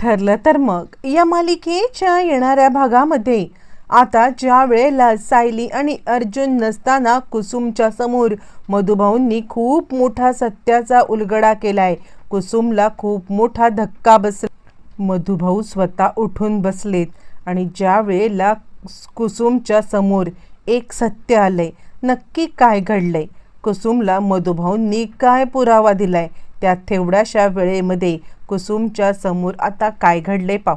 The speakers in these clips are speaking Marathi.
ठरलं तर मग. या मालिकेच्या येणाऱ्या भागामध्ये आता ज्या वेळेला सायली आणि अर्जुन नसताना कुसुमच्या समोर मधुभाऊंनी खूप मोठा सत्याचा उलगडा केलाय. कुसुमला खूप मोठा धक्का बसला. मधुभाऊ स्वतः उठून बसलेत आणि ज्या वेळेला कुसुमच्या समोर एक सत्य आलंय नक्की काय घडलंय? कुसुमला मधुभाऊंनी काय पुरावा दिलाय? त्या तेवढ्याशा वेळेमध्ये कुसुमच्या समोर आता काय घडले पाहू.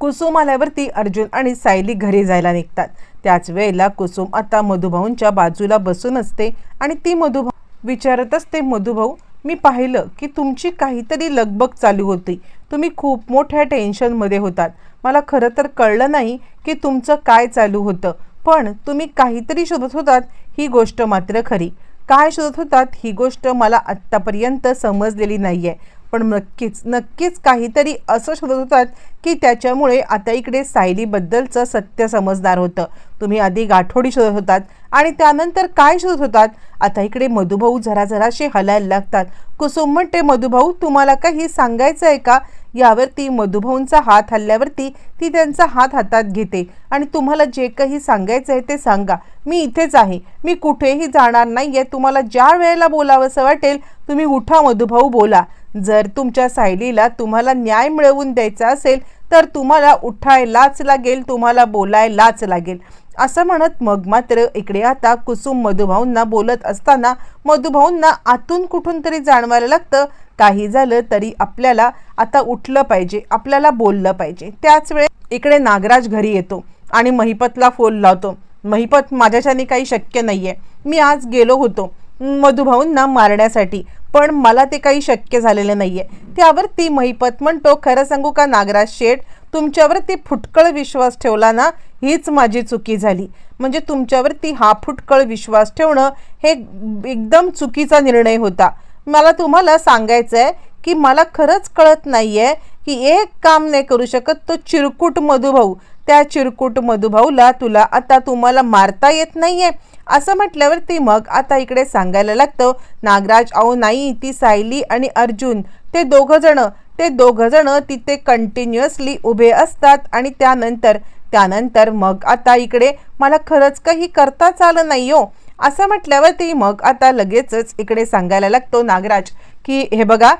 कुसुम आल्यावरती अर्जुन आणि सायली घरी जायला निघतात. त्याच वेळेला कुसुम आता मधुभाऊंच्या बाजूला बसून असते आणि ती मधुभाऊ विचारत असते मधुभाऊ मी पाहिलं की तुमची काहीतरी लगबग चालू होती. तुम्ही खूप मोठ्या टेन्शनमध्ये होतात. मला खरं तर कळलं नाही की तुमचं काय चालू होतं पण तुम्ही काहीतरी शोधत होतात ही गोष्ट मात्र खरी. काय शोधत होतात ही गोष्ट मला आत्तापर्यंत समजलेली नाही आहे पण नक्कीच नक्कीच काहीतरी असं शोधत होतात की त्याच्यामुळे आता इकडे सायलीबद्दलचं सत्य समजणार होतं. तुम्ही आधी गाठोडी शोधत होतात आणि त्यानंतर काय शोधत होतात? आता इकडे मधुभाऊ जरा जराशे हलायला लागतात. कुसुम म्हणते मधुभाऊ तुम्हाला काही सांगायचं आहे का? यावरती मधुभाऊंचा हात हल्ल्यावरती ती त्यांचा हात हातात घेते आणि तुम्हाला जे काही सांगायचं आहे ते सांगा. मी इथेच आहे. मी कुठेही जाणार नाही आहे तुम्हाला ज्या वेळेला बोलावंसं वाटेल तुम्ही उठा मधुभाऊ बोला. जर तुमच्या सायलीला तुम्हाला न्याय मिळवून द्यायचा असेल तर तुम्हाला उठायलाच लागेल तुम्हाला बोलायलाच लागेल. असं म्हणत मग मात्र इकडे आता कुसुम मधुभाऊंना बोलत असताना मधुभाऊंना आतून कुठून तरी जाणवायला लागतं. काही झालं तरी आपल्याला आता उठलं पाहिजे आपल्याला बोललं पाहिजे. त्याच वेळे इकडे नागराज घरी येतो आणि महिपतला फोन लावतो. महिपत माझ्याच्याने काही शक्य नाही आहे मी आज गेलो होतो. मधुभाऊंना मारण्यासाठी. पण मला ते काही शक्य झालेलं नाही आहे त्यावर ती महिपत म्हणतो खरं सांगू का नागराज शेठ तुमच्यावर ती फुटकळ विश्वास ठेवला ना हीच माझी चुकी झाली. म्हणजे तुमच्यावरती हा फुटकळ विश्वास ठेवणं हे एकदम चुकीचा निर्णय होता. मला तुम्हाला सांगायचं आहे की मला खरंच कळत नाही आहे की एक काम नाही करू शकत तो चिरकुट मधुभाऊ. त्या चिरकुट मधुभाऊला तुला आता तुम्हाला मारता येत नाही आहे असं म्हटल्यावरती मग आता इकडे सांगायला लागतं नागराज अहो नाही ती सायली आणि अर्जुन. ते दोघं जण ते दोघं जण तिथे कंटिन्युअसली उभे असतात आणि त्यानंतर त्यानंतर मग आता इकडे मला खरंच काही करताच आलं नाही हो. असं म्हटल्यावरती मग आता लगेचच इकडे सांगायला लागतो नागराज की हे बघा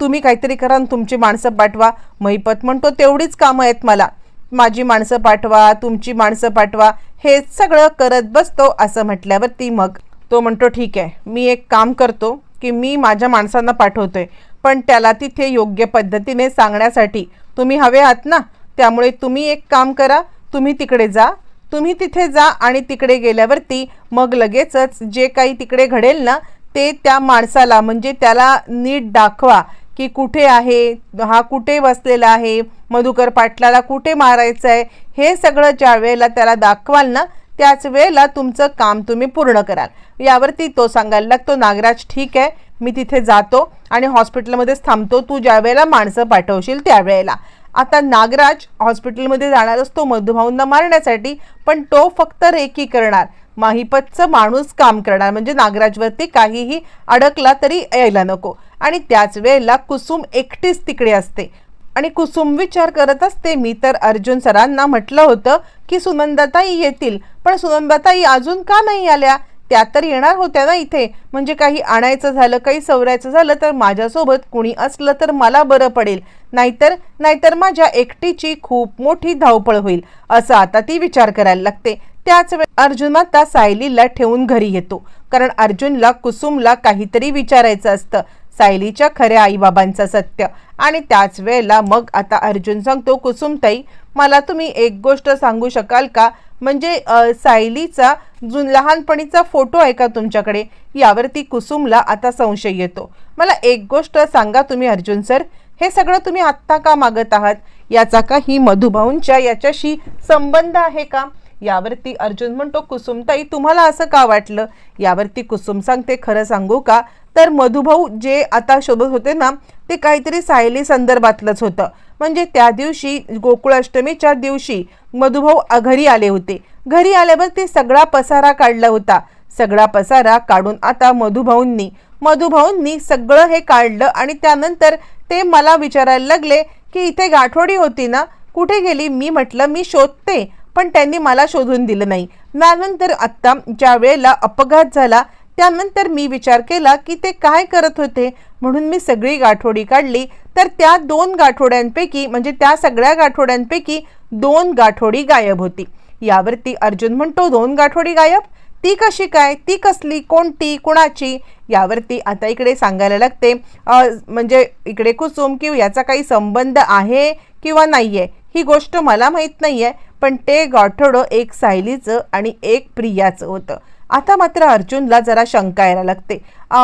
तुम्ही काहीतरी करा तुमची माणसं पाठवा. महिपत म्हणतो तेवढीच कामं आहेत मला. माझी माणसं पाठवा तुमची माणसं पाठवा. हे सगळं करत बसतो असं म्हटल्यावरती मग तो म्हणतो ठीक आहे मी एक काम करतो की मी माझ्या माणसांना पाठवतोय पण त्याला तिथे योग्य पद्धतीने सांगण्यासाठी तुम्ही हवे आहात ना त्यामुळे तुम्ही एक काम करा तुम्ही तिकडे जा तुम्ही तिथे जा आणि तिकडे गेल्यावरती मग लगेचच जे काही तिकडे घडेल ना ते त्या माणसाला म्हणजे त्याला नीट दाखवा की कुठे आहे? हा कुठे बसलेला आहे? मधुकर पाटलाला कुठे मारायचं आहे हे सगळं ज्या वेळेला त्याला दाखवाल ना त्याच वेळेला तुमचं काम तुम्ही पूर्ण कराल. यावरती तो सांगायला लागतो नागराज ठीक आहे मी तिथे जातो आणि हॉस्पिटलमध्येच थांबतो. तू ज्या वेळेला माणसं पाठवशील त्यावेळेला आता नागराज हॉस्पिटलमध्ये जाणार असतो मधुभाऊंना मारण्यासाठी पण तो फक्त रेकी करणार. माहिपतचं माणूस काम करणार. म्हणजे नागराजवरती काहीही अडकला तरी यायला नको. आणि त्याच वेळेला कुसुम एकटीच तिकडे असते. आणि कुसुम विचार करत असते मी तर अर्जुन सरांना म्हटलं होतं की सुनंदाताई येतील पण सुनंदाताई अजून का नाही आल्या? त्या तर येणार होत्या ना इथे. म्हणजे काही आणायचं झालं काही सवरायचं झालं तर माझ्यासोबत कुणी असलं तर मला बरं पडेल. नाहीतर नाहीतर माझ्या एकटीची खूप मोठी धावपळ होईल. असं आता ती विचार करायला लागते. त्याच वेळ अर्जुन आता सायलीला ठेवून घरी येतो. कारण अर्जुनला कुसुमला काहीतरी विचारायचं असतं. सायलीच्या खऱ्या आईबाबांचं सत्य. आणि त्याच वेळेला मग आता अर्जुन सांगतो कुसुमताई मला तुम्ही एक गोष्ट सांगू शकाल का? म्हणजे सायलीचा जुन लहानपणीचा फोटो आहे का तुमच्याकडे? यावरती कुसुमला आता संशय येतो. मला एक गोष्ट सांगा तुम्ही अर्जुन सर. हे सगळं तुम्ही आत्ता का मागत आहात? याचा काही मधुभाऊंच्या याच्याशी संबंध आहे का? यावरती अर्जुन म्हणतो कुसुमताई तुम्हाला असं का वाटलं? यावरती कुसुम सांगते खरं सांगू का? तर मधुभाऊ जे आता शोधत होते ना ते काहीतरी सायली संदर्भातलंच होतं. म्हणजे त्या दिवशी गोकुळाष्टमीच्या दिवशी मधुभाऊ घरी आले होते. घरी आल्यावर ते सगळा पसारा काढला होता. सगळा पसारा काढून आता मधुभाऊंनी मधुभाऊंनी सगळं हे काढलं आणि त्यानंतर ते मला विचारायला लागले की इथे गाठोडी होती ना? कुठे गेली? मी म्हटलं मी शोधते. पण त्यांनी मला शोधून दिलं नाही. त्यानंतर आत्ता ज्या वेळेला अपघात झाला त्यानंतर मी विचार केला की ते काय करत होते? म्हणून मी सगळी गाठोडी काढली. तर त्या दोन गाठोड्यांपैकी म्हणजे त्या सगळ्या गाठोड्यांपैकी दोन गाठोडी गायब होती. यावरती अर्जुन म्हणतो दोन गाठोडी गायब? ती कशी काय? ती कसली? कोणती? कुणाची? यावरती आता इकडे सांगायला लागते म्हणजे इकडे कुसुम की याचा काही संबंध आहे किंवा नाही आहे ही गोष्ट मला माहीत नाही आहे पण ते गाठोडं एक सायलीचं आणि एक प्रियाचं होतं. आता मात्र अर्जुनला जरा शंका यायला लागते.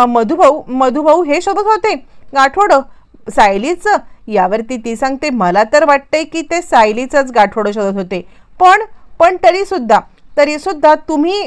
मधुभाऊ मधुभाऊ हे शोधत होते. गाठोडं सायलीचं? यावरती ती सांगते मला तर वाटते की ते सायलीचंच गाठोडं शोधत होते. पण पण तरीसुद्धा तरीसुद्धा तुम्ही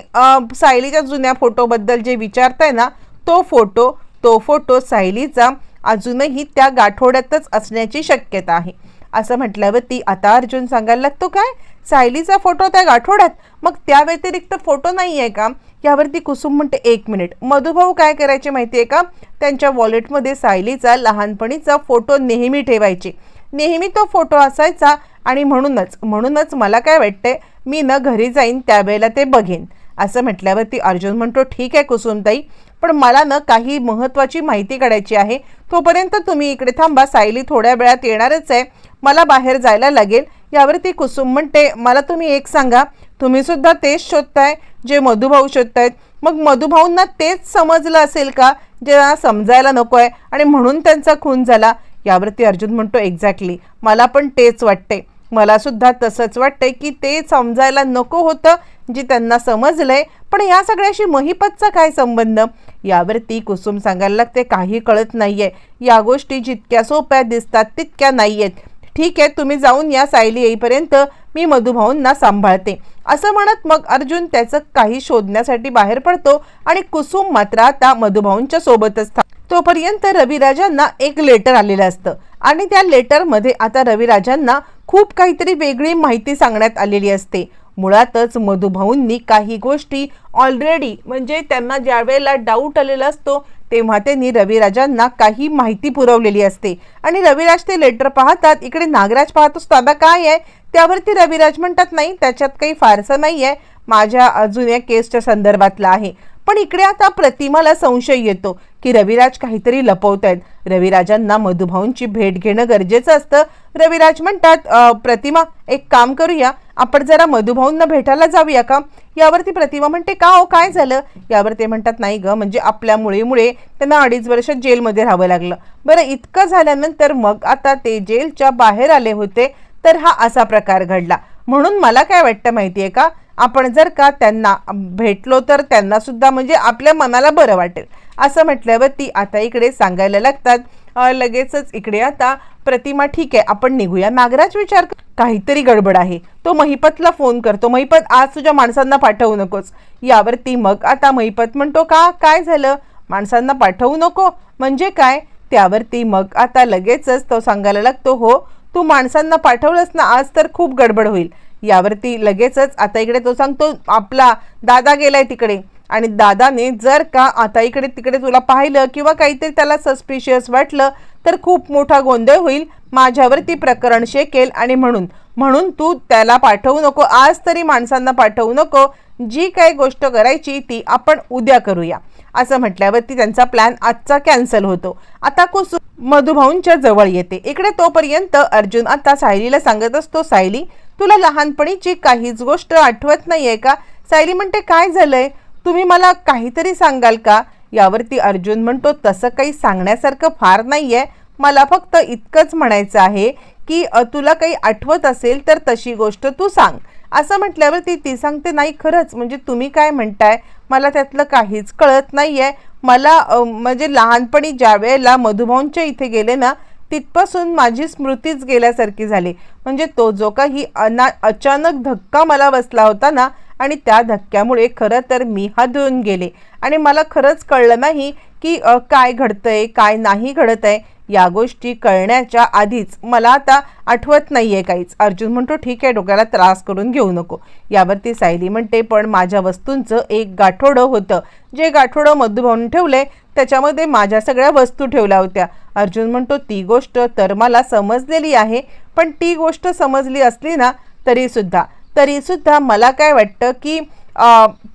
सायलीच्या जुन्या फोटोबद्दल जे विचारताय ना तो फोटो तो फोटो सायलीचा अजूनही त्या गाठोड्यातच असण्याची शक्यता आहे. असं म्हटल्यावरती आता अर्जुन सांगायला लागतो काय? सायलीचा फोटो त्या गाठोड्यात. मग त्या व्यतिरिक्त फोटो नाही आहे का? यावरती कुसुम म्हणते एक मिनिट. मधुभाऊ काय करायचे माहिती आहे का? त्यांच्या वॉलेटमध्ये सायलीचा लहानपणीचा फोटो नेहमी ठेवायचे. नेहमी तो फोटो असायचा आणि म्हणूनच म्हणूनच मला काय वाटतंय मी न घरी जाईन त्यावेळेला ते बघेन. असं म्हटल्यावरती अर्जुन म्हणतो ठीक आहे कुसुमताई पण मला ना काही महत्त्वाची माहिती काढायची आहे. तोपर्यंत तुम्ही इकडे थांबा. सायली थोड्या वेळात येणारच आहे. मला बाहेर जायला लागेल. यावरती कुसुम म्हणते मला तुम्ही एक सांगा तुम्ही सुद्धा तेच शोधताय जे मधुभाऊ शोधतायत? मग मधुभाऊंना तेच समजलं असेल का? जे समजायला नको आहे आणि म्हणून त्यांचा खून झाला? यावरती अर्जुन म्हणतो एक्झॅक्टली मला पण तेच वाटते मला सुद्धा तसंच वाटतंय की ते समजायला नको होतं जे त्यांना समजलंय. पण या सगळ्याशी महिपतचा काय संबंध? यावरती कुसुम सांगायला लागते काही कळत नाहीये. या गोष्टी जितक्या सोप्या दिसतात तितक्या नाहीयेत. ठीक आहे तुम्ही जाऊन या सायली येईपर्यंत मी मधुभाऊंना सांभाळते. असं म्हणत मग अर्जुन त्याचं काही शोधण्यासाठी बाहेर पडतो आणि कुसुम मात्र आता मधुभाऊंच्या सोबतच तोपर्यंत रविराजांना एक लेटर आलेलं असतं आणि त्या लेटरमध्ये आता रविराजांना खूप काहीतरी वेगळी माहिती सांगण्यात आलेली असते. मुळातच मधुभाऊंनी काही गोष्टी ऑलरेडी म्हणजे त्यांना ज्या वेळेला डाऊट आलेला असतो तेव्हा त्यांनी रविराजांना काही माहिती पुरवलेली असते. आणि रविराज ते लेटर पाहतात इकडे नागराज पाहतो ताबा काय आहे? त्यावरती रविराज म्हणतात नाही त्याच्यात काही फारसं नाही आहे. माझ्या अजून या केसच्या संदर्भातला आहे. पण इकडे आता प्रतिमाला संशय येतो की रविराज काहीतरी लपवत आहेत रविराजांना मधुभाऊंची भेट घेणं गरजेचं असतं. रविराज म्हणतात प्रतिमा एक काम करूया. आपण जरा मधुभाऊंना भेटायला जाऊया का? यावरती प्रतिमा म्हणते का हो? काय झालं? यावर ते म्हणतात नाही ग म्हणजे आपल्या मुळेमुळे त्यांना अडीच वर्ष जेलमध्ये राहावं लागलं. बरं इतकं झाल्यानंतर मग आता ते जेलच्या बाहेर आले होते तर हा असा प्रकार घडला. म्हणून मला काय वाटतं माहिती आहे का आपण जर का त्यांना भेटलो तर त्यांनासुद्धा म्हणजे आपल्या मनाला बरं वाटेल. असं म्हटल्यावरती आता इकडे सांगायला लागतात लगेचच इकडे आता प्रतिमा ठीक आहे आपण निघूया. नागराज विचार काहीतरी गडबड आहे. तो महिपतला फोन करतो महिपत आज तुझ्या माणसांना पाठवू नकोस. यावरती मग आता महिपत म्हणतो का? काय झालं? माणसांना पाठवू नको? म्हणजे काय? त्यावरती मग आता लगेचच तो सांगायला लागतो हो तू माणसांना पाठवलंस ना आज तर खूप गडबड होईल. यावरती लगेचच आता इकडे तो सांगतो आपला दादा गेलाय तिकडे. आणि दादाने जर का आता इकडे तिकडे तुला पाहिलं किंवा काहीतरी त्याला सस्पिशियस वाटलं तर खूप मोठा गोंधळ होईल. माझ्यावरती प्रकरण शेकेल आणि म्हणून म्हणून तू त्याला पाठवू नको. आज तरी माणसांना पाठवू नको. जी काही गोष्ट करायची ती आपण उद्या करूया. असं म्हटल्यावरती त्यांचा प्लॅन आजचा कॅन्सल होतो. आता कुसुम मधुभाऊंच्या जवळ येते. इकडे तोपर्यंत अर्जुन आता सायलीला सांगत असतो सायली तुला लहानपणीची काहीच गोष्ट आठवत नाहीये का? सायली म्हणते काय झालंय? तुम्ही मला काहीतरी सांगाल का? यावरती अर्जुन म्हणतो तसं काही सांगण्यासारखं फार नाही आहे मला फक्त इतकंच म्हणायचं आहे की तुला काही आठवत असेल तर तशी गोष्ट तू सांग. असं म्हटल्यावर ती ती सांगते नाही खरंच. म्हणजे तुम्ही काय म्हणताय? मला त्यातलं काहीच कळत नाही आहे मला म्हणजे लहानपणी ज्या वेळेला मधुभाऊंच्या इथे गेले ना तिथपासून माझी स्मृतीच गेल्यासारखी झाली. म्हणजे तो जो काही अना अचानक धक्का मला बसला होता ना आणि त्या धक्क्यामुळे खरं तर मी हादरून गेले. आणि मला खरंच कळलं नाही की काय काय घडतंय काय नाही घडत आहे या गोष्टी कळण्याच्या आधीच. मला आता आठवत नाही आहे काहीच. अर्जुन म्हणतो ठीक आहे डोक्याला त्रास करून घेऊ नको. यावरती सायली म्हणते पण माझ्या वस्तूंचं एक गाठोडं होतं. जे गाठोडं मधुभाऊन ठेवलंय त्याच्यामध्ये माझ्या सगळ्या वस्तू ठेवल्या होत्या. अर्जुन म्हणतो ती गोष्ट तर मला समजलेली आहे पण ती गोष्ट समजली असली ना तरीसुद्धा तरीसुद्धा मला काय वाटतं की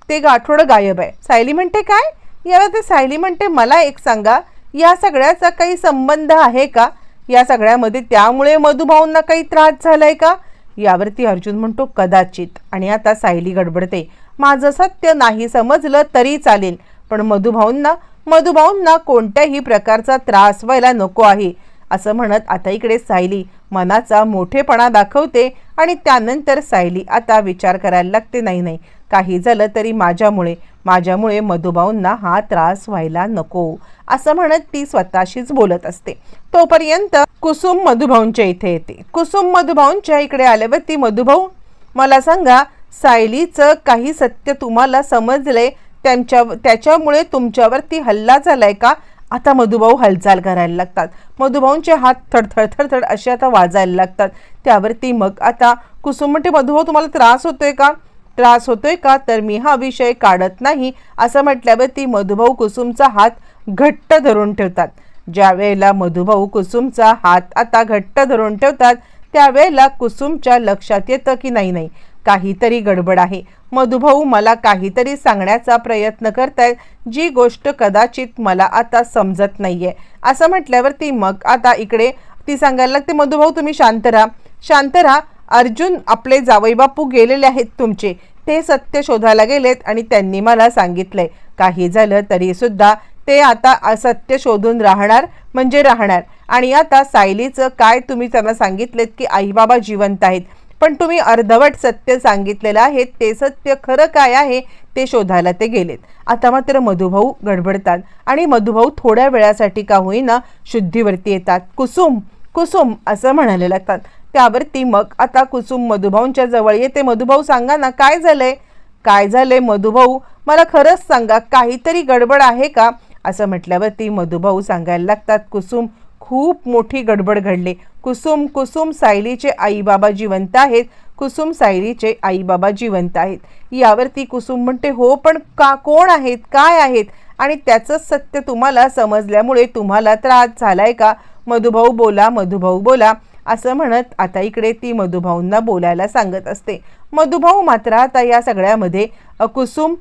ते गाठोडं गायब आहे. सायली म्हणते काय? याला ते सायली म्हणते मला एक सांगा या सगळ्याचा काही संबंध आहे का? या सगळ्यामध्ये त्यामुळे मधुभाऊंना काही त्रास झालाय का? यावरती अर्जुन म्हणतो कदाचित. आणि आता सायली गडबडते. माझं सत्य नाही समजलं तरी चालेल पण मधुभाऊंना मधुभाऊंना कोणत्याही प्रकारचा त्रास व्हायला नको आहे. असं म्हणत आता इकडे सायली मनाचा मोठेपणा दाखवते आणि त्यानंतर सायली आता विचार करायला लागते नाही नाही काही झालं तरी माझ्यामुळे माझ्यामुळे मधुभाऊंना हा त्रास व्हायला नको असं म्हणत ती स्वतःशीच बोलत असते. तोपर्यंत कुसुम मधुभाऊंच्या इथे येते. कुसुम मधुभाऊंच्या इकडे आल्यावर ती मधुभाऊ मला सांगा सायलीचं काही सत्य तुम्हाला समजले त्यांच्या त्याच्यामुळे तुमच्यावरती हल्ला झालाय का? आता मधुभाऊ हालचाल करायला लागतात. मधुभाऊंचे हात थडथड थडथड असे आता वाजायला लागतात. त्यावरती मग आता कुसुम म्हणते मधुभाऊ तुम्हाला त्रास होतोय का? त्रास होतोय का? तर मी हा विषय काढत नाही. असं म्हटल्यावरती मधुभाऊ कुसुमचा हात घट्ट धरून ठेवतात. ज्या वेळेला मधुभाऊ कुसुमचा हात आता घट्ट धरून ठेवतात त्यावेळेला कुसुमच्या लक्षात येतं की नाही नाही काहीतरी गडबड आहे. मधुभाऊ मला काहीतरी सांगण्याचा प्रयत्न करतायत जी गोष्ट कदाचित मला आता समजत नाहीये. असं म्हटल्यावरती मग आता इकडे ती सांगायला लागते मधुभाऊ तुम्ही शांत राहा. शांत राहा. अर्जुन आपले जावई बापू गेलेले आहेत तुमचे. ते सत्य शोधायला गेलेत आणि त्यांनी मला सांगितलंय. काही झालं तरीसुद्धा ते आता असत्य शोधून राहणार म्हणजे राहणार. आणि आता सायलीचं काय तुम्ही त्यांना सांगितलेत की आई बाबा जिवंत आहेत? पण तुम्ही अर्धवट सत्य सांगितलेलं आहे ते सत्य खरं काय आहे ते शोधायला ते गेलेत. आता मात्र मधुभाऊ गडबडतात आणि मधुभाऊ थोड्या वेळासाठी का होईना शुद्धीवरती येतात. कुसुम कुसुम असं म्हणायला लागतात. त्यावरती मग आता कुसुम मधुभाऊंच्या जवळ येते. मधुभाऊ सांगा ना काय झालंय? काय झालंय मधुभाऊ? मला खरंच सांगा काहीतरी गडबड आहे का? असं म्हटल्यावरती मधुभाऊ सांगायला लागतात कुसुम खूप मोठी गडबड घडली. कुसुम कुसुम सायलीचे आईबाबा जिवंत आहेत. कुसुम सायलीचे आईबाबा जिवंत आहेत. यावरती कुसुम म्हणते हो पण का कोण आहेत? काय आहेत? आणि त्याचं सत्य तुम्हाला समजल्यामुळे तुम्हाला त्रास झालाय का? मधुभाऊ बोला मधुभाऊ बोला. असं म्हणत आता इकडे ती मधुभाऊंना बोलायला सांगत असते. मधुभाऊ मात्र आता या सगळ्यामध्ये कुसुम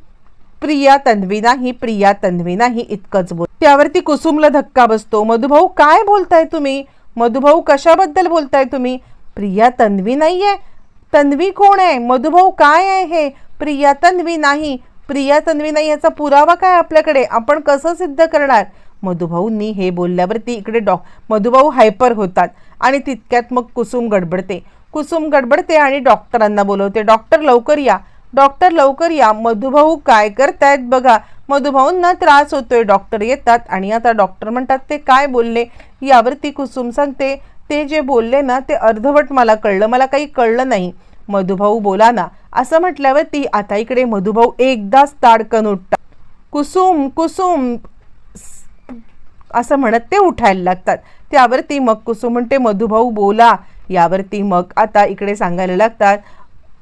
प्रिया तन्वी नाही प्रिया तन्वी नाही इतकंच बोल. त्यावरती कुसुमला धक्का बसतो. मधुभाऊ काय बोलताय तुम्ही? मधुभाऊ कशाबद्दल बोलताय तुम्ही? प्रिया तन्वी नाहीये. तन्वी कोण आहे? मधुभाऊ काय आहे हे? प्रिया तन्वी नाही. प्रिया तन्वी नाही याचा पुरावा काय आपल्याकडे? आपण कसं सिद्ध करणार? मधुभाऊंनी हे बोलल्यावरती इकडे डॉ मधुभाऊ हायपर होतात आणि तितक्यात मग कुसुम गडबडते. कुसुम गडबडते आणि डॉक्टरांना बोलवते. डॉक्टर लवकर या. डॉक्टर लवकर या. मधुभाऊ काय करतायत बघा. मधुभाऊंना त्रास होतोय. डॉक्टर येतात आणि आता डॉक्टर म्हणतात ते काय बोलले? यावरती कुसुम सांगते ते जे बोलले ना ते अर्धवट मला कळलं. मला काही कळलं नाही. मधुभाऊ बोला ना. असं म्हटल्यावरती आता इकडे मधुभाऊ एकदाच ताडकन उठतात कुसुम कुसुम. असं म्हणत ते उठायला लागतात. त्यावरती मग कुसुम म्हणते मधुभाऊ बोला. यावरती मग आता इकडे सांगायला लागतात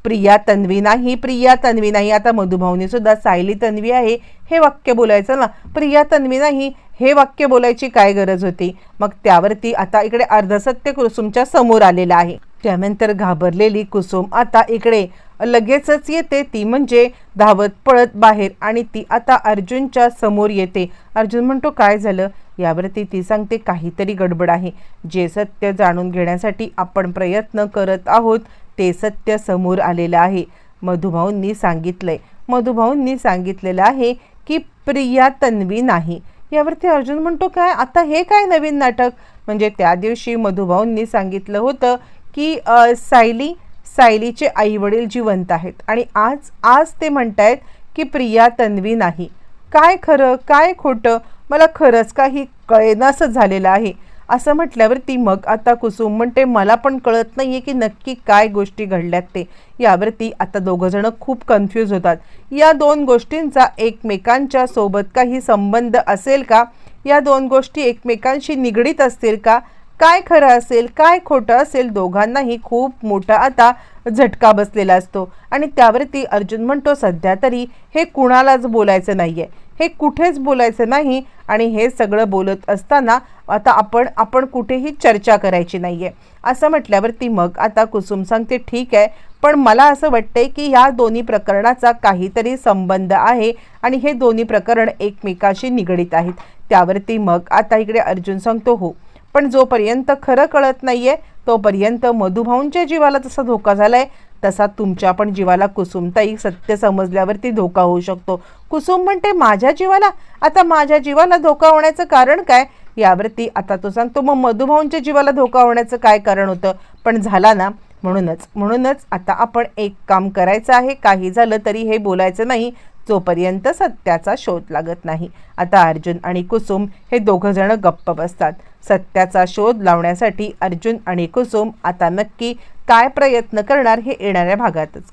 प्रिया तन्वी नाही प्रिया तन्वी नाही. आता मधुभाऊनी सुद्धा सायली तन्वी आहे हे वाक्य बोलायचं ना? प्रिया तन्वी नाही हे वाक्य बोलायची काय गरज होती? मग त्यावरती आता इकडे अर्धसत्य कुसुमच्या समोर आलेलं आहे. त्यानंतर घाबरलेली कुसुम आता इकडे. लगेचच येते ती म्हणजे धावत पळत बाहेर आणि ती आता अर्जुनच्या समोर येते. अर्जुन म्हणतो काय झालं? यावरती ती सांगते काहीतरी गडबड आहे. जे सत्य जाणून घेण्यासाठी आपण प्रयत्न करत आहोत ते सत्य समोर आलेलं आहे. मधुभाऊंनी सांगितलंय. मधुभाऊंनी सांगितलेलं आहे की प्रिया तन्वी नाही. यावरती अर्जुन म्हणतो काय? आता हे काय नवीन नाटक? म्हणजे त्या दिवशी मधुभाऊंनी सांगितलं होतं की सायली सायलीचे आई वडील जिवंत आहेत आणि आज आज ते म्हणतायत की प्रिया तन्वी नाही. काय खरं? काय खोटं? मला खरंच काही कळेनासं झालेलं आहे. असं म्हटल्यावर ती मग आता कुसुम म्हणते मला पण कळत नाही आहे की नक्की काय गोष्टी घडल्यात ते. यावरती आता दोघंजणं खूप कन्फ्यूज होतात. या दोन गोष्टींचा एकमेकांच्या सोबत काही संबंध असेल का? या दोन गोष्टी एकमेकांशी निगडीत असतील का? काय खरं असेल काय खोटं असेल दोघांनाही खूप मोठा आता झटका बसलेला असतो. आणि त्यावरती अर्जुन म्हणतो सध्या तरी हे कुणालाच बोलायचं नाही आहे हे कुठेच बोलायचं नाही आणि हे सगळं बोलत असताना आता आपण आपण कुठेही चर्चा करायची नाही आहे असं म्हटल्यावरती मग आता कुसुम सांगते ठीक आहे पण मला असं वाटतंय की या दोन्ही प्रकरणाचा काहीतरी संबंध आहे आणि हे दोन्ही प्रकरण एकमेकाशी निगडीत आहेत. त्यावरती मग आता इकडे अर्जुन सांगतो हो पण जोपर्यंत खरं कळत नाहीये तोपर्यंत मधुभाऊंच्या जीवाला जसा धोका झालाय तसा तुमच्या पण जीवाला कुसुमताई सत्य समजल्यावरती धोका होऊ शकतो. कुसुम म्हणते माझ्या जीवाला? आता माझ्या जीवाला धोका होण्याचं कारण काय? यावरती आता तो सांगतो मग मधुभाऊंच्या जीवाला धोका होण्याचं काय कारण होतं? पण झाला ना? म्हणूनच म्हणूनच आता आपण एक काम करायचं आहे. काही झालं तरी हे बोलायचं नाही. जोपर्यंत सत्याचा शोध लागत नाही. आता अर्जुन आणि कुसुम हे दोघंजणं गप्प बसतात. सत्याचा शोध लावण्यासाठी अर्जुन आणि कुसुम आता नक्की काय प्रयत्न करणार हे येणाऱ्या भागातच